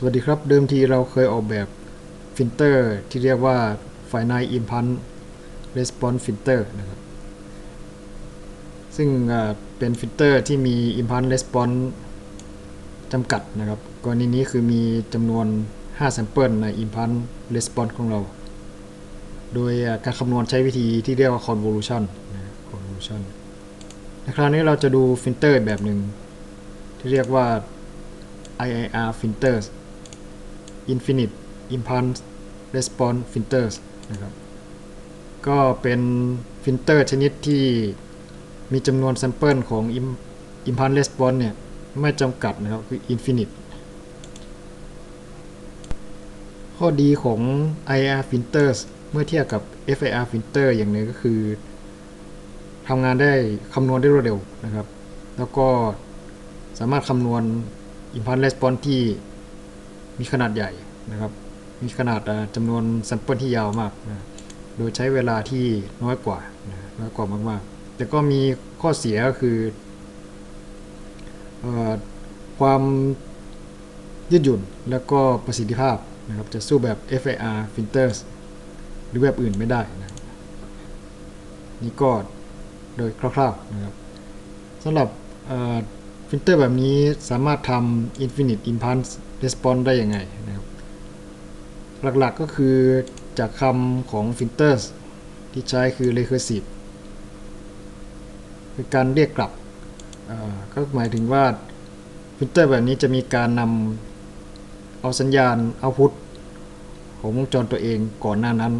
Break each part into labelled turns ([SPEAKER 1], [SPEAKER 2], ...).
[SPEAKER 1] สวัสดีครับ เดิมทีเราเคยออกแบบฟิลเตอร์ที่เรียกว่า Finite Impulse Response Filter นะครับ ซึ่งเป็นฟิลเตอร์ที่มี Impulse Response จำกัดนะครับกรณีนี้คือมีจำนวน 5 sample ใน Impulse Response ของเรา โดยการคำนวณใช้วิธีที่เรียกว่า convolution นะ convolution ในคราวนี้เราจะดูฟิลเตอร์แบบหนึ่งที่เรียกว่า IIR filters infinite impulse response filters นะครับ ก็เป็นฟิลเตอร์ชนิดที่มีจำนวนแซมเปิลของ Impulse response เนี่ย ไม่จำกัดนะครับ คือ infinite ข้อดีของ IR filters เมื่อเทียบกับ FIR filter อย่างหนึงก็คือทำงานได้คำนวณได้รวดเร็วนะครับ แล้วก็สามารถคำนวณ impulse response ที่ มีขนาดใหญ่นะครับ มีขนาดอ่าจำนวนแซมเปิลที่ยาวมากนะโดยใช้เวลาที่น้อยกว่านะน้อยกว่ามากๆ แต่ก็มีข้อเสียก็คืออความยืดหยุ่นแล้วก็ประสิทธิภาพนะครับจะสู้แบบ FIR filters หรือแบบอื่นไม่ได้นะครับนี่ก็โดยคร่าวๆนะครับสำหรับฟิลเตอร์แบบนี้สามารถทำ infinite impulse response ได้ยังไงนะครับ หลักๆก็คือจากคำของ filters ที่ใช้คือ recursive คือการเรียกกลับ ก็หมายถึงว่าฟิลเตอร์แบบนี้จะมีการนำเอาสัญญาณ output ของวงจรตัวเองก่อนหน้านั้น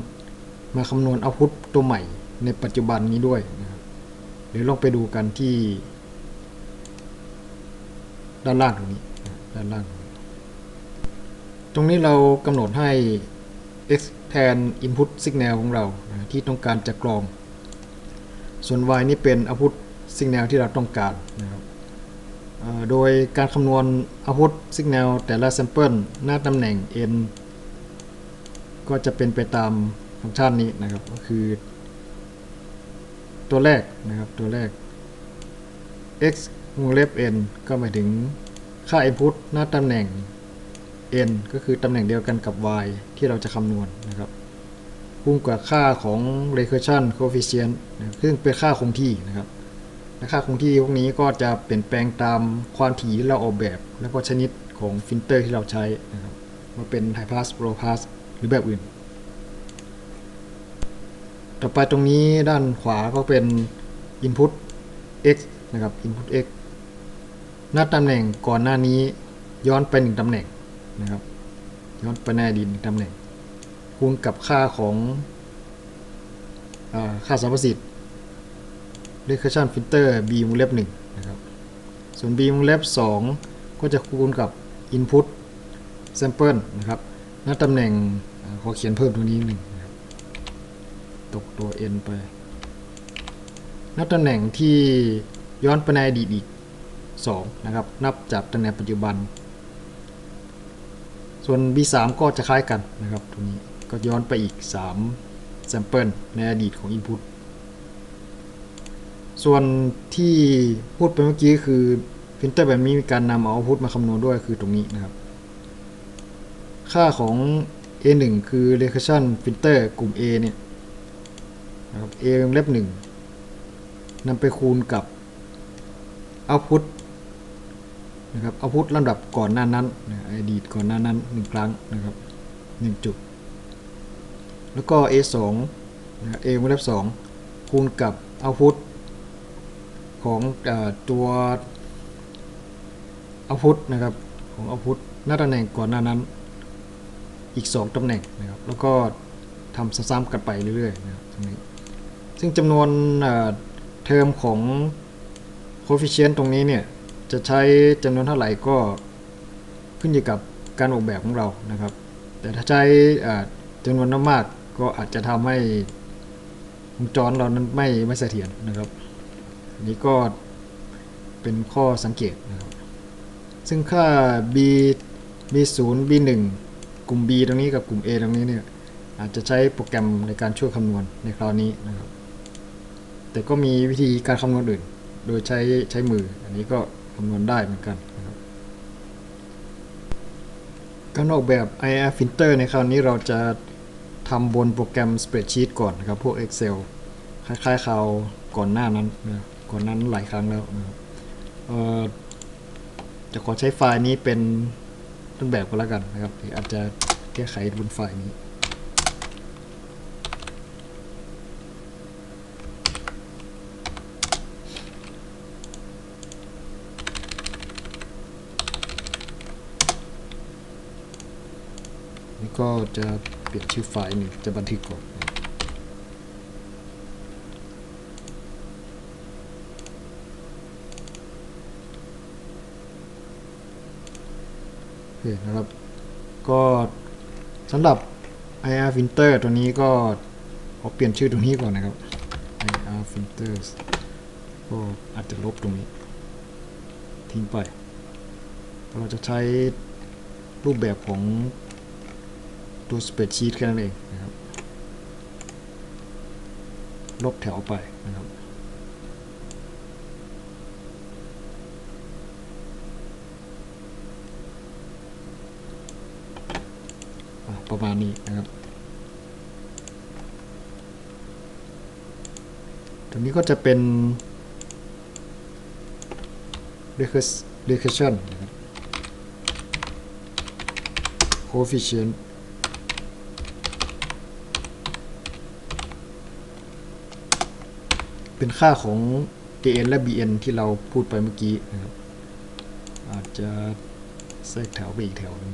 [SPEAKER 1] มาคำนวณ output ตัวใหม่ในปัจจุบันนี้ด้วยนะครับเดี๋ยวลองไปดูกันที่ ด้านล่างตรงนี้ด้านล่าง รงนี้เรากำหนดให้ x แทน input signal ของเราที่ต้องการจะกรอง ส่วน y นี่เป็น output signal ที่เราต้องการนะครับโดยการคำนวณ output signal แต่ละ sample หน้าตำแหน่ง n ก็จะเป็นไปตามฟังก์ชันนี้นะครับ ก็คือ ตัวแรกนะครับตัวแรก x วงเล็บ n ก็หมายถึงค่า input หน้าตำแหน่ง n ก็คือตำแหน่งเดียวกันกับ y ที่เราจะคำนวณนะครับคูณกับค่าของ recursion coefficient นะซึ่งเป็นค่าคงที่นะครับและค่าคงที่พวกนี้ก็จะเปลี่ยนแปลงตามความถี่ที่เราออกแบบ แล้วก็ชนิดของฟิลเตอร์ที่เราใช้นะครับว่าเป็น high pass low pass หรือแบบอื่น ต่อไปตรงนี้ด้านขวาก็เป็น input x นะครับ input x หน้าตำแหน่งก่อนหน้านี้ย้อนไปหนึ่งตำแหน่ง นะครับ ย้อนไปในอดีตหนึ่งตำแหน่งคูณกับค่าของอค่าสัมประสิทธิ์ recursion filter b วงเล็บหนึ่งนะครับ ส่วน b วงเล็บสองก็จะคูณกับ input sample นะครับหน้าตำแหน่งอขอเขียนเพิ่มตรงนี้หนึ่งนะตกตัว n ไปนับตำแหน่งที่ย้อนไปในอดีตอีก 2 นะครับ นับจากตำแหน่งปัจจุบัน ส่วน B3 ก็จะคล้ายกันนะครับตรงนี้ก็ย้อนไปอีก3 sample ในอดีตของ input ส่วนที่พูดไปเมื่อกี้คือฟิลเตอร์แบบนี้มีการนำเอา output มาคำนวณด้วยคือตรงนี้นะครับ ค่าของ A1 คือ recursion filter กลุ่ม A เนี่ยนะครับ A วงเล็บ1นำไปคูณกับ output นะครับ output ลำดับก่อนหน้านั้นอดีตก่อนหน้านั้น1ครั้งนะครับ1จุด แล้วก็ a 2นะ a วงเล็บ2คูณกับ output ของอตัว output นะครับของ output หน้าตำแหน่งก่อนหน้านั้นอีก 2ตำแหน่งนะครับแล้วก็ทำซ้ำๆกันไปเรื่อยๆนะครับตรงนี้ซึ่งจำนวนเอ่อเทอมของ coefficient ตรงนี้เนี่ย จะใช้จำนวนเท่าไหร่ก็ขึ้นอยู่กับการออกแบบของเรานะครับ แต่ถ้าใช้จำนวนมากก็อาจจะทำให้วงจรเรานั้นไม่ไม่เสถียรนะครับอันนี้ก็เป็นข้อสังเกตนะครับ ซึ่งค่า b b 0 b 1กลุ่ม b ตรงนี้กับกลุ่ม a ตรงนี้เนี่ยอาจจะใช้โปรแกรมในการช่วยคำนวณในคราวนี้นะครับ แต่ก็มีวิธีการคำนวณอื่น โดยใช้ใช้มือ อันนี้ก็ คำนวณได้เหมือนกันนะครับการออกแบบ IR Filter ในคราวนี้เราจะทำบนโปรแกรม Spreadsheet ก่อนนะครับ พวก Excel คล้ายๆคราวก่อนหน้านั้นนะก่อนนั้นหลายครั้งแล้วนะครับจะขอใช้ไฟล์นี้เป็นต้นแบบก็แล้วกันนะครับอาจจะแก้ไขบนไฟล์นี้ นี่ ก็จะเปลี่ยนชื่อไฟล์หนึ่งจะบันทึกก่อนโอเคนะครับ ก็สำหรับ IR filter ตัวนี้ก็ขอเปลี่ยนชื่อตรงนี้ก่อนนะครับ IR filters ก็อาจจะลบตรงนี้ ทิ้งไปเราจะใช้รูปแบบของ ตัวสเปรดชีตแค่นั้นเองนะครับ ลบแถวไปนะครับ ประมาณนี้นะครับตรงนี้ก็จะเป็น recursion นะครับ coefficient เป็นค่าของ kn และ bn ที่เราพูดไปเมื่อกี้นะครับ อาจจะแทรกแถวไปอีกแถวหนึง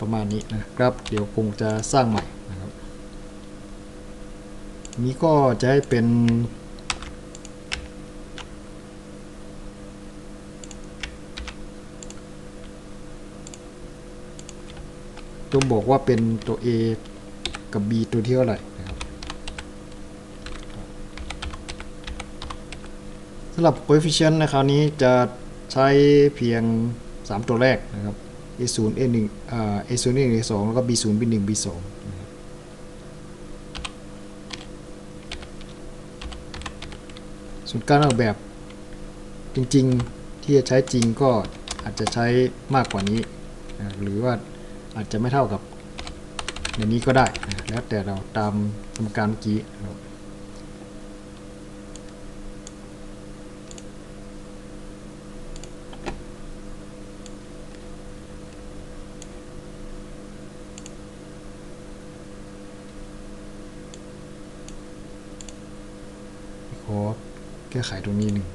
[SPEAKER 1] ประมาณนี้นะครับ เดี๋ยวคงจะสร้างใหม่นะครับ นี้ก็จะให้เป็นตัวบอกว่าเป็นตัว A กับ B ตัวที่เท่าไหร่นะครับสำหรับ coefficient ในคราวนี้จะใช้เพียง 3 ตัวแรกนะครับ A0 A1 อ่า A0 A1 A2 แล้วก็ B0 B1 B2 นะครับส่วนการออกแบบจริงๆที่จะใช้จริงก็อาจจะใช้มากกว่านี้นะหรือว่าอาจจะไม่เท่ากับในนี้ก็ได้นะแล้วแต่เราตามสมการเมื่อกี้นะครับขอ แก้ไขตรงนี้หนึ่ง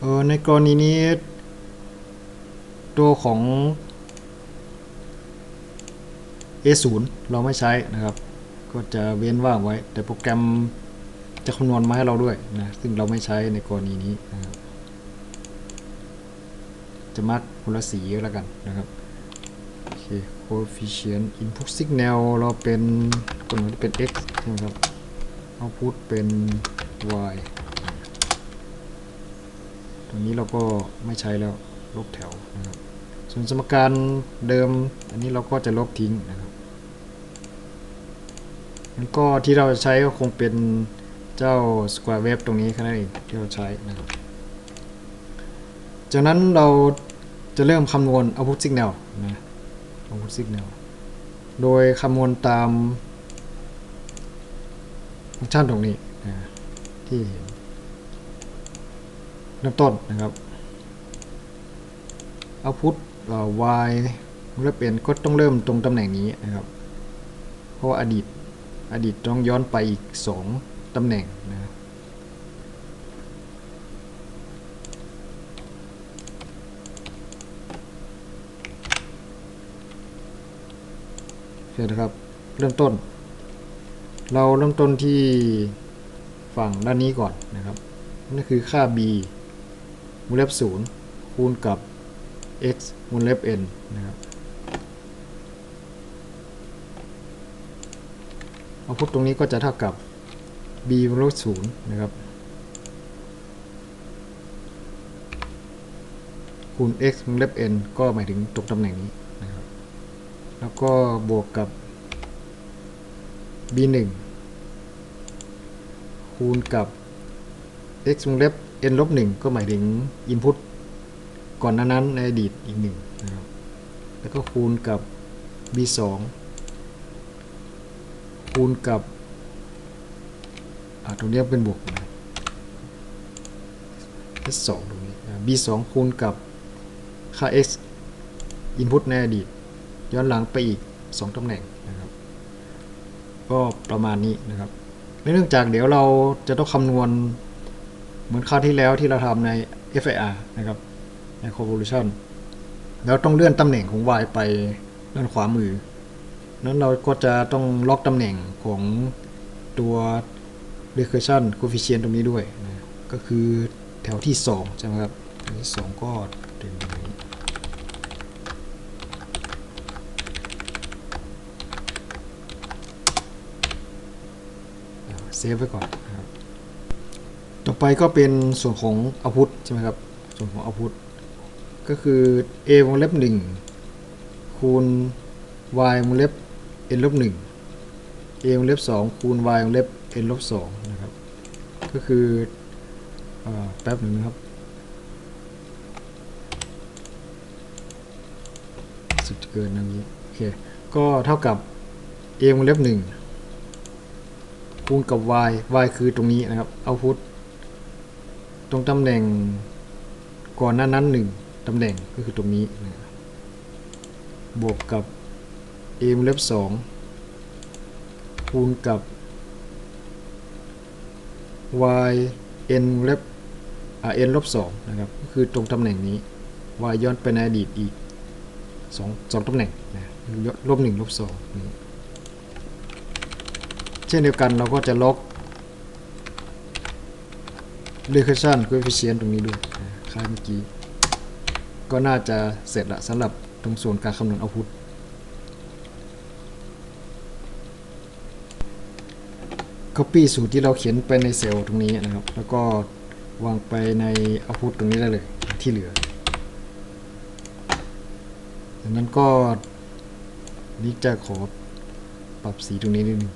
[SPEAKER 1] เออในกรณีนี้ ตัวของ A0 เราไม่ใช้นะครับ ก็จะเว้นว่างไว้ แต่โปรแกรมจะคำนวณมาให้เราด้วยนะ ซึ่งเราไม่ใช้ในกรณีนี้นะครับ จะมัดคนละสีก็แล้วกันนะครับโอเค coefficient input signal เราเป็นตัวนี้เป็น x ใช่ไหมครับ output เป็น y ตรงนี้เราก็ไม่ใช้แล้วลบแถวนะครับส่วนสมการเดิมอันนี้เราก็จะลบทิ้งนะครับแล้วก็ที่เราจะใช้ก็คงเป็นเจ้า square wave ตรงนี้แค่นั้นเองที่เราใช้นะครับจากนั้นเรา จะเริ่มคำนวณ output signal นะ output signal โดยคำนวณตามฟังก์ชันตรงนี้นะที่เห็นเริ่มต้นนะครับ output เอ่อ y เริ่มเป็นก็ต้องเริ่มตรงตำแหน่งนี้นะครับ เพราะว่าอดีตอดีตต้องย้อนไปอีก 2ตำแหน่งนะ เคนะครับ เริ่มต้น เราเริ่มต้นที่ฝั่งด้านนี้ก่อนนะครับนั่นคือค่า b มูลเล็บ0คูณกับ x มูลเล็บ n นะครับเอาพุทตรงนี้ก็จะเท่ากับ b มูลเล็บ0นะครับคูณ x วงเล็บ n ก็หมายถึงตรงตำแหน่งนี้ แล้วก็บวกกับ b 1คูณกับ x วงเล็บ n ลบ1ก็หมายถึง input ก่อนหน้านั้นในอดีตอีกหนึ่งนะครับ แล้วก็คูณกับ b 2คูณกับตรงนี้เป็นบวกนะ s 2ตรงนี้ b 2คูณกับค่า x input ในอดีต ย้อนหลังไปอีก 2ตำแหน่งนะครับ ก็ประมาณนี้นะครับเนื่องจากเดี๋ยวเราจะต้องคำนวณเหมือนคราวที่แล้วที่เราทำใน FIR นะครับใน convolution แล้วต้องเลื่อนตำแหน่งของ y ไปด้านขวามือ นั้นเราก็จะต้องล็อกตำแหน่งของตัว recursion coefficient ตรงนี้ด้วยนะก็คือแถวที่ 2 ใช่ไหมครับแถวที่2ก็เป็นอย่างนี้ เซฟไว้ก่อนนะครับต่อไปก็เป็นส่วนของอาวุธใช่ไหมครับ ส่วนของอาวุธก็คือ a วงเล็บ1คูณ y วงเล็บ n ลบ1 a วงเล็บ2คูณ y วงเล็บ n ลบ2นะครับ ก็คืออแป๊บหนึ่งนะครับสุดเกินนะนี้โอเค ก็เท่ากับ a วงเล็บ1 คูณกับ y y คือตรงนี้นะครับ output ตรงตำแหน่งก่อนหน้านั้นหนึ่งตำแหน่งก็คือตรงนี้นะบวกกับ a วงเล็บ2คูณกับ y n เล็บ n ลบ2นะครับก็คือตรงตำแหน่งนี้ y ย้อนไปในอดีตอีก2 2ตำแหน่งนะลบ1ลบ2นี่ เช่นเดียวกันเราก็จะล็อก recursion coefficient ตรงนี้ด้วยคล้ายเมื่อกี้ ก็น่าจะเสร็จละสำหรับตรงส่วนการคำนวณ output copy สูตรที่เราเขียนไปในเซลล์ตรงนี้นะครับ แล้วก็วางไปใน output ตรงนี้ได้เลยที่เหลือดังนั้นก็นี่จะขอปรับสีตรงนี้นิดนึง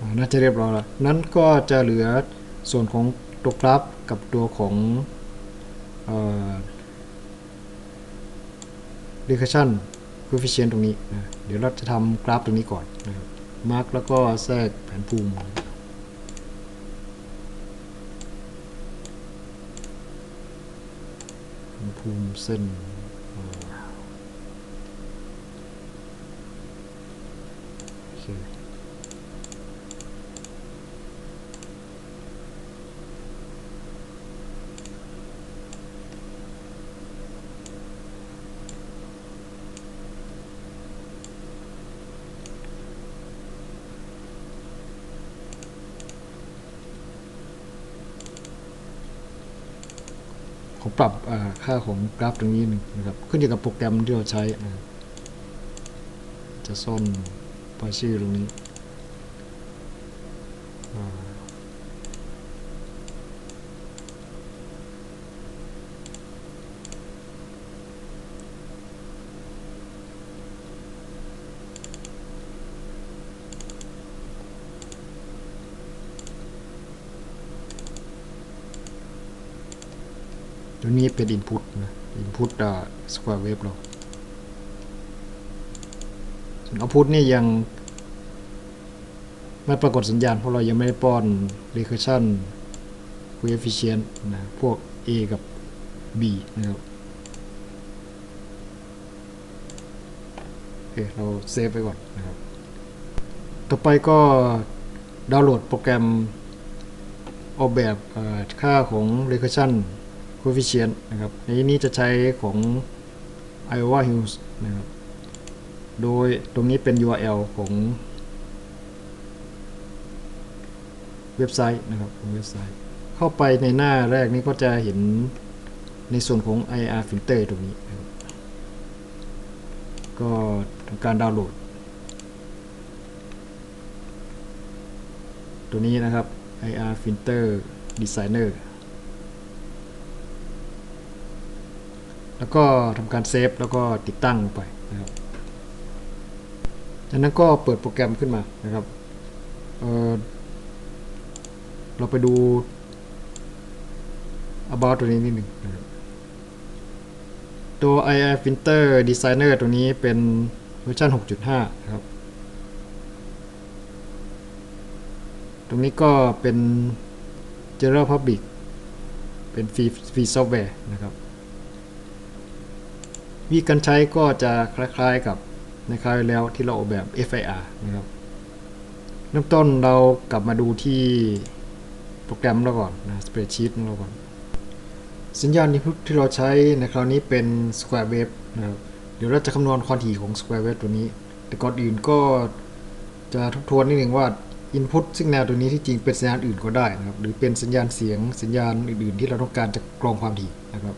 [SPEAKER 1] อ่า น่าจะเรียบร้อยแล้ว นั้นก็จะเหลือส่วนของตัวกราฟกับตัวของเอ่อ recursion coefficient ตรงนี้นะเดี๋ยวเราจะทำกราฟตรงนี้ก่อนนะครับมาร์กแล้วก็แทรกแผนภูมิภูมิเส้นเอ่อโอเค ผมปรับค่าของกราฟตรงนี้หนึ่งนะครับขึ้นอยู่กับโปรแกรมที่เราใช้จะซ่อนป้ายชื่อตรงนี้อ่าตัว นี้เป็น input นะ input อ่า square wave เราส่วน output นี่ยังไม่ปรากฏสัญญาณ เพราะเรายังไม่ได้ป้อน recursion coefficient นะ พวก a กับ b นะครับโอเคเราเซฟไว้ก่อนนะครับ ต่อไปก็ดาวน์โหลดโปรแกรมออกแบบค่าของ recursion coefficient นะครับในที่นี้จะใช้ของ Iowa Hills นะครับ โดยตรงนี้เป็น URL ของเว็บไซต์นะครับของเว็บไซต์ เข้าไปในหน้าแรกนี้ก็จะเห็นในส่วนของ IR filter ตรงนี้นะครับก็ทำการดาวน์โหลด ตัวนี้นะครับ IR Filter Designer แล้วก็ทำการเซฟแล้วก็ติดตั้งไปนะครับจากนั้นก็เปิดโปรแกรมขึ้นมานะครับเเราไปดู about ตัวนี้นิดหนึ่งนะตัว IR Filter Designer ตัวนี้เป็นเวอร์ชัน6.5 นะครับ ตรงนี้ก็เป็น General Public เป็นฟรีฟรีซอฟต์แวร์นะครับ วิธีการใช้ก็จะคล้ายๆกับในคราวแล้วที่เราออกแบบ FIR นะครับ เริ่มต้นเรากลับมาดูที่โปรแกรมเราก่อนนะ Spreadsheet ของเราก่อน สัญญาณ input ที่เราใช้ในคราวนี้เป็น square wave นะครับเดี๋ยวเราจะคำนวณความถี่ของ square wave ตัวนี้ แต่ก่อนอื่นก็จะทบทวนนิดหนึ่งว่า input ซึ่งแนวตัวนี้ที่จริงเป็นสัญญาณอื่นก็ได้นะครับ หรือเป็นสัญญาณเสียงสัญญาณอื่นๆ ที่เราต้องการจะกรองความถี่นะครับ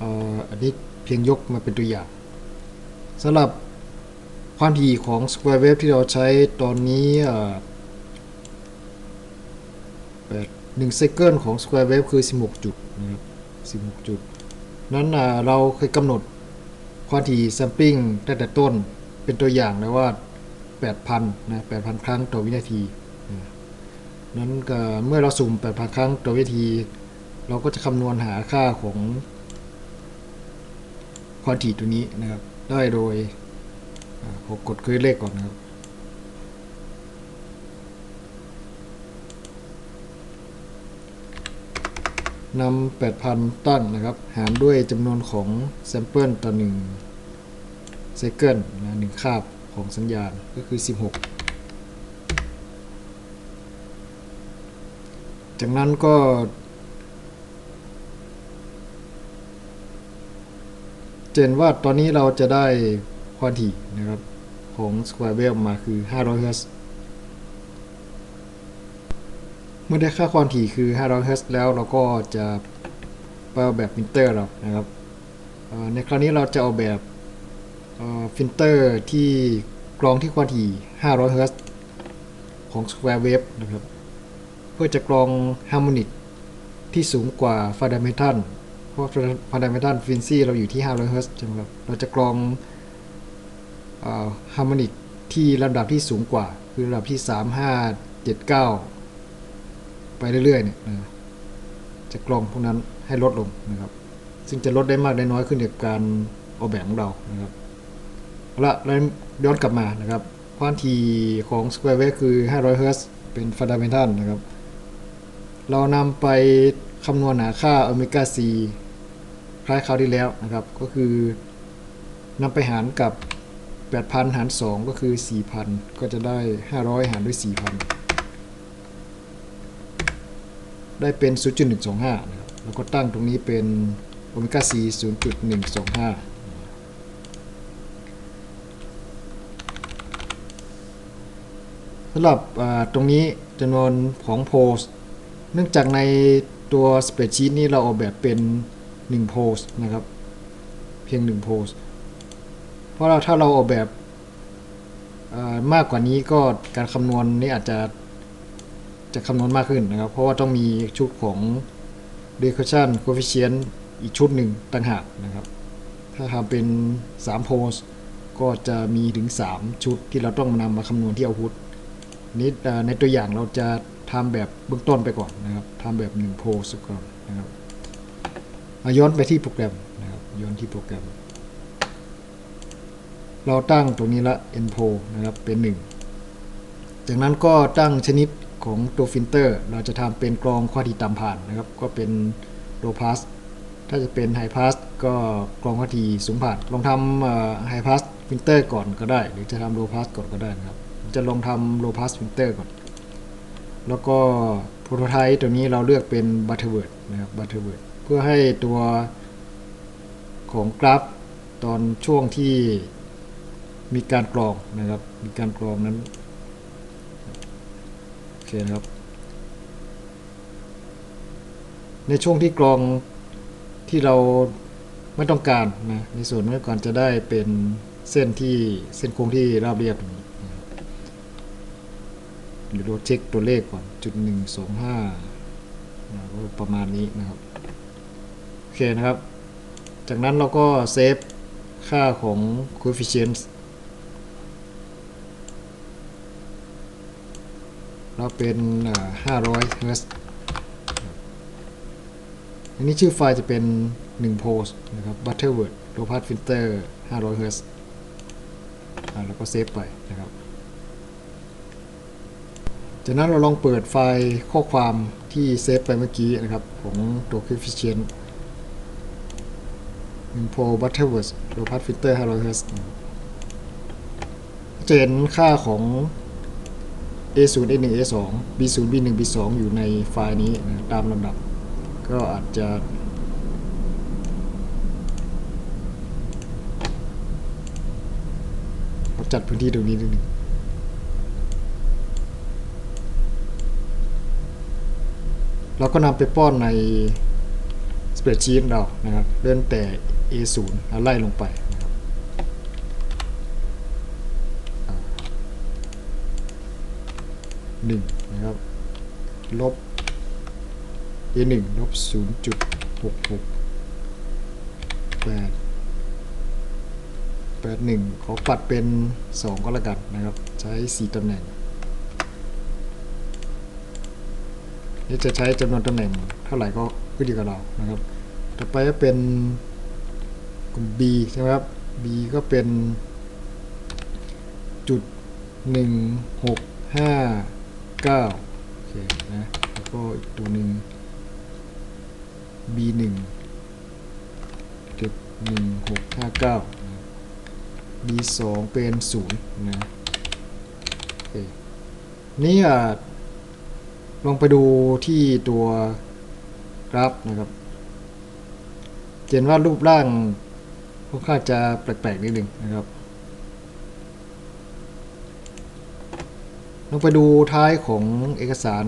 [SPEAKER 1] อออันนี้ เพียงยกมาเป็นตัวอย่างสำหรับความถี่ของ square wave ที่เราใช้ตอนนี้เอ่อ1 second ของ square wave คือ 16 จุดนะครับ16 จุด นั้นเราเคยกำหนดความถี่ sampling ตั้งแต่ต้นเป็นตัวอย่างแล้วว่า 8,000 นะ 8,000 ครั้งต่อวินาที นั้นเมื่อเราสุ่ม 8,000 ครั้งต่อวินาที เราก็จะคำนวณหาค่าของ ความถี่ตัวนี้นะครับ ได้โดยผมกดคือเลขก่อนนะครับ นำ 8,000 ตั้งนะครับ หารด้วยจำนวนของแซมเปิลต่อ1ไซเคิลนะหนึ่งคาบของสัญญาณก็คือ 16 จากนั้นก็ เจนว่าตอนนี้เราจะได้ความถี่นะครับ ของ Square Wave มาคือ 500 Hz เมื่อได้ค่าความถี่คือ 500 Hz แล้วเราก็จะไปเอาแบบฟิลเตอร์เรานะครับ ในคราวนี้เราจะเอาแบบฟิลเตอร์ที่กรองที่ความถี่ 500 Hz ของ Square Wave นะครับ เพื่อจะกรองฮาร์โมนิกที่สูงกว่าฟันดัมเมทัล พราะฟันดัมเมทัลฟินซี่เราอยู่ที่ 500 Hz ใช่ไหมครับ เราจะกรองฮาร์โมนิกที่ลำดับที่สูงกว่า คือระดับที่ 3 5 7 9 ไปเรื่อยๆเนี่ยนะจะกรองพวกนั้นให้ลดลงนะครับ ซึ่งจะลดได้มากได้น้อยขึ้นกับการออกแบบของเรานะครับเอาละเราย้อนกลับมานะครับความถี่ของ Square Wave คือ 500 Hz เป็น Fundamental นะครับ เรานำไปคำนวณหาค่าโอเมก้า C คล้ายคราวที่แล้วนะครับ ก็คือนำไปหารกับ 8,000 หาร 2 ก็คือ 4,000 ก็จะได้ 500 หารด้วย 4,000 ได้เป็น 0.125 นะครับ แล้วก็ตั้งตรงนี้เป็นโอเมก้า C 0.125สำหรับตรงนี้จำนวนของโพสเนื่องจากในตัวสเปรดชีตนี้เราออกแบบเป็น 1โพสนะครับ เพียง1โพสเพราะเราถ้าเราออกแบบมากกว่านี้ก็การคำนวณนี่อาจจะจะคำนวณมากขึ้นนะครับ เพราะว่าต้องมีชุดของ recursion coefficient อีกชุดหนึ่งต่างหากนะครับ ถ้าทำเป็น 3 โพสก็จะมีถึง 3 ชุดที่เราต้องนำมาคำนวณที่เอาพุทนี้ในตัวอย่างเราจะทำแบบเบื้องต้นไปก่อนนะครับทำแบบ 1 โพสก่อนนะครับ ย้อนไปที่โปรแกรมนะครับย้อนที่โปรแกรม เราตั้งตรงนี้ละ n p o นะครับเป็น 1 จากนั้นก็ตั้งชนิดของตัวฟิลเตอร์ เราจะทำเป็นกรองความถี่ต่ำผ่านนะครับ ก็เป็น low pass ถ้าจะเป็น high pass ก็กรองความถี่สูงผ่าน ลองทำ high pass ฟิลเตอร์ก่อนก็ได้ หรือจะทำ low pass ก่อนก็ได้นะครับ จะลองทำ low pass filter ก่อน แล้วก็ prototype ตัวนี้เราเลือกเป็น Butterworth นะครับ Butterworth พื่อให้ตัวของกราฟตอนช่วงที่มีการกรองนะครับ มีการกรองนั้นโอเคนะครับ ในช่วงที่กรองที่เราไม่ต้องการนะในส่วนไม่องการจะได้เป็นเส้นที่เส้นโค้งที่ราบเรียบอย่างนี้ตหรือเราเช็คตัวเลขก่อนจุดหนึ่งสองห้าประมาณนี้นะครับ อเคนะครับ จากนั้นเราก็เซฟค่าของ coefficient เราเป็นอ่า500 Hz อันนี้ชื่อไฟล์จะเป็น 1 post นะครับ Butterworth low pass filter 500 Hz อ่าแล้วก็เซฟไปนะครับ จากนั้นเราลองเปิดไฟล์ข้อความที่เซฟไปเมื่อกี้นะครับ ของตัว coefficient info butterworth low pass filter 500 Hz จะเห็นค่าของ A0 A1 A2 B0 B1 B2 อยู่ในไฟล์นี้นะตามลำดับ ก็อาจจะจัดพื้นที่ตรงนี้นิดนึงเราก็นำไปป้อนใน spreadsheet เรานะครับเริ่มแต่ A0 แล้วไล่ลงไปนะครับหนึ่งนะครับ ลบ A1 ลบ0.66 8 81 ขอปัดเป็น 2 ก็แล้วกันนะครับ ใช้ 4ตำแหน่ง นี่จะใช้จำนวนตำแหน่งเท่าไหร่ก็ขึ้นอยู่กับเรานะครับ ต่อไปก็เป็นกลุ่ม B ใช่ไหมครับ B ก็เป็นจุดหนึ่งหกห้าเก้าโอเคนะแล้วก็อีกตัวหนึ่ง B หนึ่งจุดหนึ่งหกห้าเก้า B สองเป็นศูนย์นะโอเคนี่อะลองไปดูที่ตัวกราฟนะครับ เห็นว่ารูปร่างค่อนข้างจะแปลกๆนิดหนึ่งนะครับลองไปดูท้ายของเอกสาร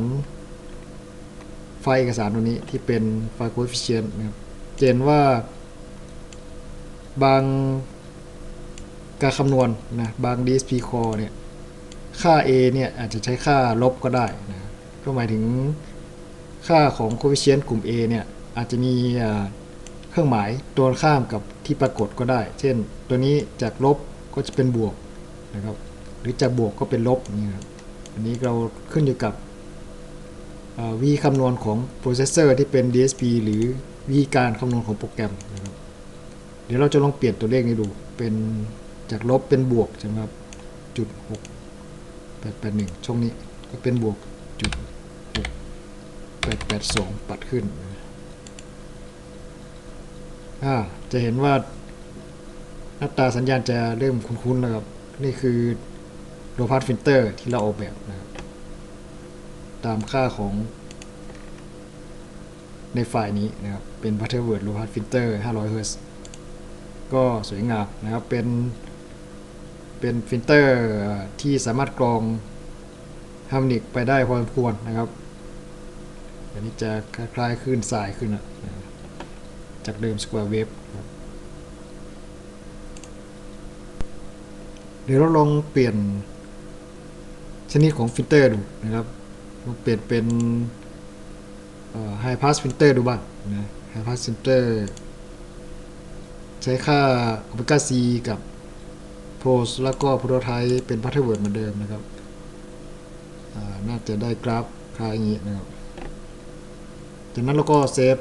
[SPEAKER 1] ไฟล์เอกสารตัวนี้ที่เป็นไฟล์ coefficient นะครับเห็นว่าบางการคำนวณนะบาง DSP core เนี่ยค่า A เนี่ยอาจจะใช้ค่าลบก็ได้นะก็หมายถึงค่าของ coefficient กลุ่ม A เนี่ยอาจจะมีอ่า เครื่องหมายตัวข้ามกับที่ปรากฏก็ได้ เช่น ตัวนี้จากลบก็จะเป็นบวกนะครับ หรือจากบวกก็เป็นลบนี่ครับอันนี้เราขึ้นอยู่กับวิธีคำนวณของโปรเซสเซอร์ที่เป็น DSP หรือวิธีการคำนวณของโปรแกรมนะครับ เดี๋ยวเราจะลองเปลี่ยนตัวเลขนี้ดู เป็นจากลบเป็นบวกใช่ไหมครับจุดหกแปดแปดหนึ่งช่องนี้ก็เป็นบวกจุดหกแปดแปดสองปัดขึ้น จะเห็นว่าหน้าตาสัญญาณจะเริ่มคุ้นๆแล้วครับนี่คือโลพาสฟิลเตอร์ที่เราออกแบบนะครับตามค่าของในไฟล์นี้นะครับ เป็น Butterworth Low Pass Filter 500 Hz ก็สวยงามนะครับ เป็น เป็นฟิลเตอร์ที่สามารถกรองฮาร์มนิกไปได้พอสมควรนะครับ อันนี้จะคล้ายๆคลื่นสายขึ้นนะ จากเดิม Square Wave เดี๋ยวเราลองเปลี่ยนชนิดของฟิลเตอร์ดูนะครับลองเปลี่ยนเป็น High Pass Filter ดูบ้างนะ High Pass Filter ใช้ค่า Omega C กับ Pros แล้วก็ Prototype เป็น Butterworth เหมือนเดิมนะครับน่าจะได้กราฟคล้ายอย่างนี้นะครับ จากนั้นเราก็เซฟ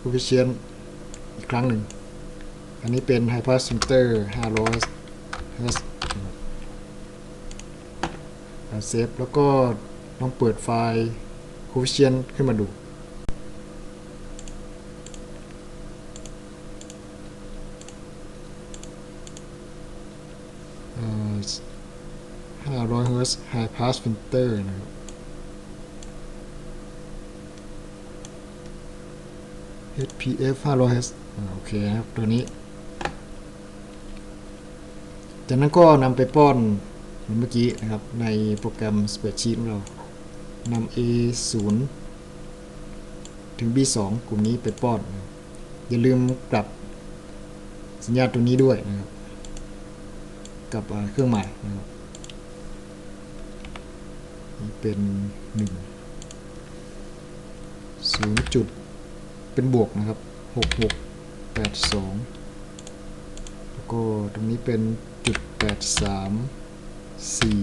[SPEAKER 1] coefficient อีก ครั้งหนึ่ง อันนี้เป็น High Pass Filter 500 Hz นะครับเซฟแล้วก็ลองเปิดไฟล์ coefficient ขึ้นมาดูเอ่อ500 Hz High Pass Filter นะครับ HPF 500 Hz อ่า โอเคครับตัวนี้ จากนั้นก็นำไปป้อนเหมือนเมื่อกี้นะครับในโปรแกรม Spreadsheet ของเรานำ A0 ถึง B2 กลุ่มนี้ไปป้อน อย่าลืมกลับสัญญาณตัวนี้ด้วยนะครับ กับเครื่องหมายนะครับเป็นหนึ่งศูนย์จุดเป็นบวกนะครับห กหกแปดสองแล้วก็ตรงนี้เป็นจุดแปดสามสี่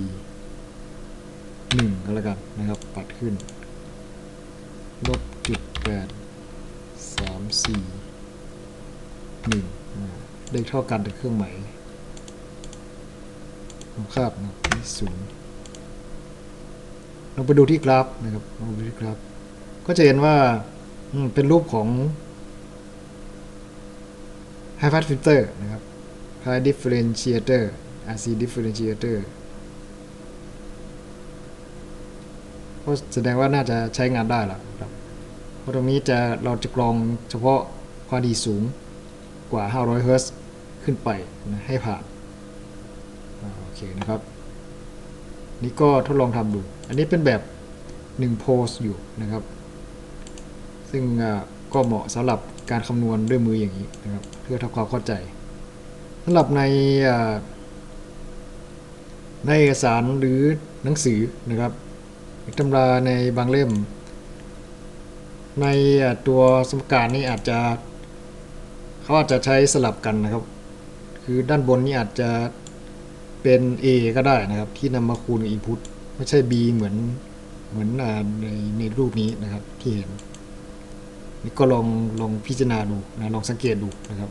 [SPEAKER 1] หนึ่งก็แล้วกันนะครับ ปัดขึ้น ลบจุดแปดสามสี่หนึ่งเลขเท่ากันแต่เครื่องหมายตรงคาบนะครับนี่ศูนย์เราไปดูที่กราฟนะครับเราไปดูที่กราฟ ก็จะเห็นว่าเป็นรูปของ High Pass Filter นะครับ High Differentiator RC Differentiator ก็แสดงว่าน่าจะใช้งานได้แล้วครับ เพราะตรงนี้จะเราจะกรองเฉพาะความถี่สูงกว่า 500 เฮิรตซ์ขึ้นไปนะให้ผ่านโอเคนะครับ นี่ก็ทดลองทำดู อันนี้เป็นแบบ1โพสอยู่นะครับ ซึ่งก็เหมาะสำหรับ การคำนวณด้วยมืออย่างนี้นะครับ เพื่อทำความเข้าใจสำหรับในในเอกสารหรือหนังสือนะครับตำราในบางเล่ม ในตัวสมการนี้อาจจะเขาอาจจะใช้สลับกันนะครับ คือด้านบนนี้อาจจะเป็น A ก็ได้นะครับ ที่นำมาคูณกับ input ไม่ใช่ B เหมือนเหมือนในในรูปนี้นะครับที่เห็น นี่ก็ลองลองพิจารณาดูนะลองสังเกตดูนะครับ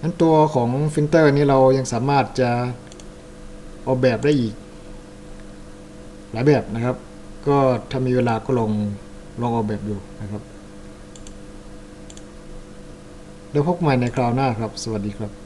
[SPEAKER 1] นั้นตัวของฟิลเตอร์นี้เรายังสามารถจะออกแบบได้อีก หลายแบบนะครับ ก็ถ้ามีเวลาก็ลองลองออกแบบดูนะครับแล้วพบกันใหม่ในคราวหน้าครับ สวัสดีครับ